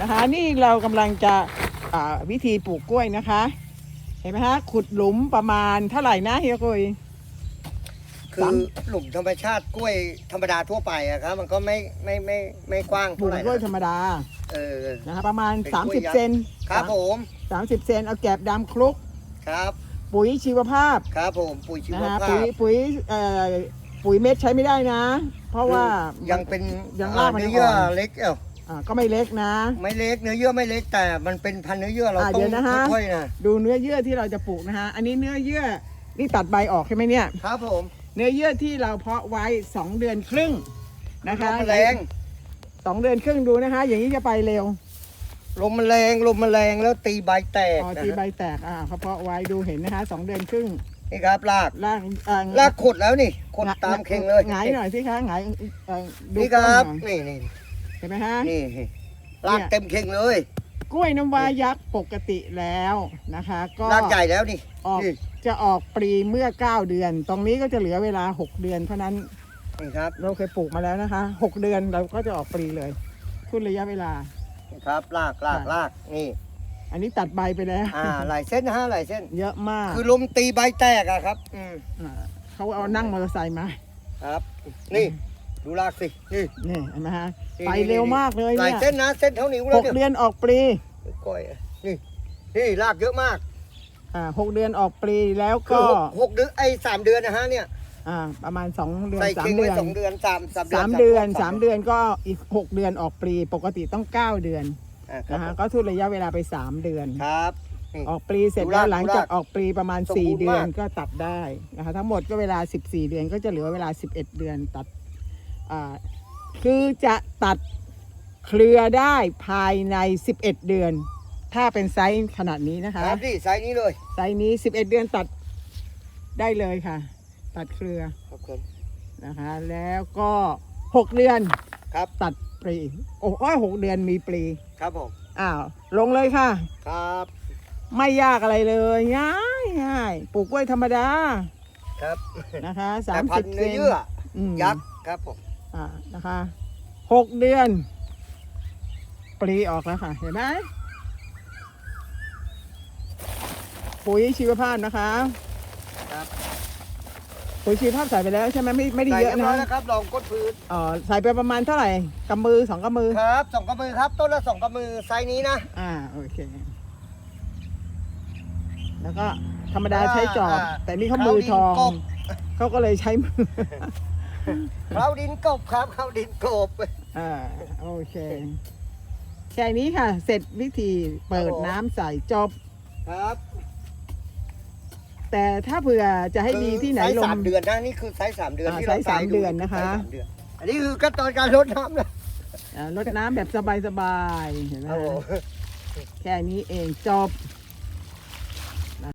นะคะ นี่เรากำลังจะอ่าวิธีปลูกกล้วยนะคะ เห็นไหมฮะขุดหลุมประมาณเท่าไหร่นะเฮียกุยคือสามหลุมธรรมชาติกล้วยธรรมดาทั่วไปอะครับ มันก็ไม่ไม่ไม่ไม่กว้างปลูเท่ากไหร่กล้วยนะธรรมดาเออ นะคะประมาณ เป็นกล้วยยักษ์ 30 เซนครับผม30 เซนเอาแกบดำคลุก ครับปุ๋ยชีวภาพครับผมปุ๋ยชีวนะคะภาปุ๋พยปุ๋ยเอ่อปุ๋ยเม็ดใช้ไม่ได้นะ เพราะว่ายังเป็นยังรากมันเนื้ออ่เยื่ออนเล็กเอ้า อ่าก็ไม่เล็กนะ ไม่เล็กเนื้อเยื่อไม่เล็กแต่มันเป็นพันธุ์เนื้อเยื่อเราอ่าต้เดี๋องยวนะฮะ ค่อยๆนะดูเนื้อเยื่อที่เราจะปลูกนะคะอันนี้เนื้อเยื่อนี่ตัดใบออกใช่ไหมเนี่ย ครับผมเนื้อเยื่อที่เราเพาะไว้ 2 เดือนครึ่งนะคะลมมันแรงสองเดือนครึ่งดูนะคะอย่างนี้จะไปเร็วลมมันแรงลมมันแรงแล้วตีใบแตกอ๋อนะตีใบฮะแตกอ่าเขาเพาะไว้ดูเห็นนะคะสองเดือนครึ่งนี่ครับรากล่างอ่รากขดแล้วนี่ขดตามเข่งเลยหงายหน่อยสิคะหงายเอ่อดูนี่ครับต้นหน่อยนี่นี่ เห็นไหมฮะ นี่รากเต็มเข่งเลยกล้วยน้ำว้ายักษ์ปกติแล้วนะคะ ก็รากใหญ่แล้วนี่ออกนี่จะออกปลีเมื่อ 9 เดือน ตรงนี้ก็จะเหลือเวลา 6 เดือนเพราะนั้น นี่ครับเราเคยปลูกมาแล้วนะคะ 6 เดือนเราก็จะออกปลีเลยทุนระยะเวลา นี่ครับรากรากรากนี่อันนี้ตัดใบไปแล้ว อ่าหลายเส้นนะฮะหลายเส้น เยอะมากคือลมตีใบแตกอะครับ อืมาเขาเอานั่งมอเตอร์ไซค์มา ครับ นี่ ดูรากสิ นี่ นี่เห็นไหมฮะนี่ไปเร็วมากเลยหลายเนี่ยเส้นนะ เส้นเท่านิ้วหแล้วกเนี่ยเดือนออกปลีก้อยนี่ นี่รากเยอะมากอ่าหกเดือนออกปลีแล้วคืก็อหกหกเดือนไอ้สามเดือนนะฮะเนี่ย อ่าประมาณ2เดือนใส่สาเข่มงเดืไว้อนสองเดือนสามสามเดือนสามเดือนรบสามเดือนก็อีก6เดือนออกปลีปกติต้อง9เดือนอ่าครันะบฮะผมก็ทุนระยะเวลาไป3เดือน ครับนี่ ออกปลีเสร็จดูแล้ราวกหลังจากดูรากออกปลีประมาณ สมบูรณ์4 เดือนมาก ก็ตัดได้นะคะทั้งหมดก็เวลา 14 เดือนก็จะเหลือเวลา 11 เดือนตัดอ่า คือจะตัดเครือได้ภายใน 11 เดือน ถ้าเป็นไซส์ขนาดนี้นะคคะรับนี่ไซส์นี้เลยไซส์นี้ 11 เดือนตัดได้เลยค่ะ ตัดเครือครับผมนะคะ แล้วก็ 6 เดือนครับตัดปลีโอ้ยหกเดือนมีปลีครับผมอ้าวลงเลยค่ะ ครับ ไม่ยากอะไรเลยง่ายง่ายปลูกกล้วยธรรมดา ครับนะคะสาแต่มพัสินบธุ์เซเนื้อนเยื่ออืมยักษ์ครับผม อ่านะคะหกเดือน ปลีออกแล้วค่ะ เห็นไหมปุ๋ยชีวภาพนะคะครับปุ๋ยชีวภาพใส่ไปแล้วใช่ไหมไม่ไม่ได้ใส่เยอะรีบร้นะแล้วครับลองกดพื้นอ๋อใส่ไปประมาณเท่าไหร่กำมือสองกำมือ ครับสองกำมือครับ ต้นละสองกำมือไซส์นี้นะอ่าโอเค แล้วก็ธรรมดาใช้จอบอ่าแต่นี่เขามือทองเขาดินกบเขาก็เลยใช้มือเขาดินกบครับเขาดินกบ อ่าโอเค แค่นี้ค่ะ เสร็จวิธีเปิดครับผมน้ำใส่จบ ครับแต่ถ้าเผื่อจะให้ดีที่ไหนคือลไซส์สามมเดือนนะนี่คือไซส์สามเดือนอ่าที่เราไซส์สามใส่เดือนนะคะ ไซส์สามเดือนอันนี้คือขั้นตอนการรดน้ำนะอ่ารดน้ำแบบสบายๆเห็นไหมครับผมแค่นี้เองจบ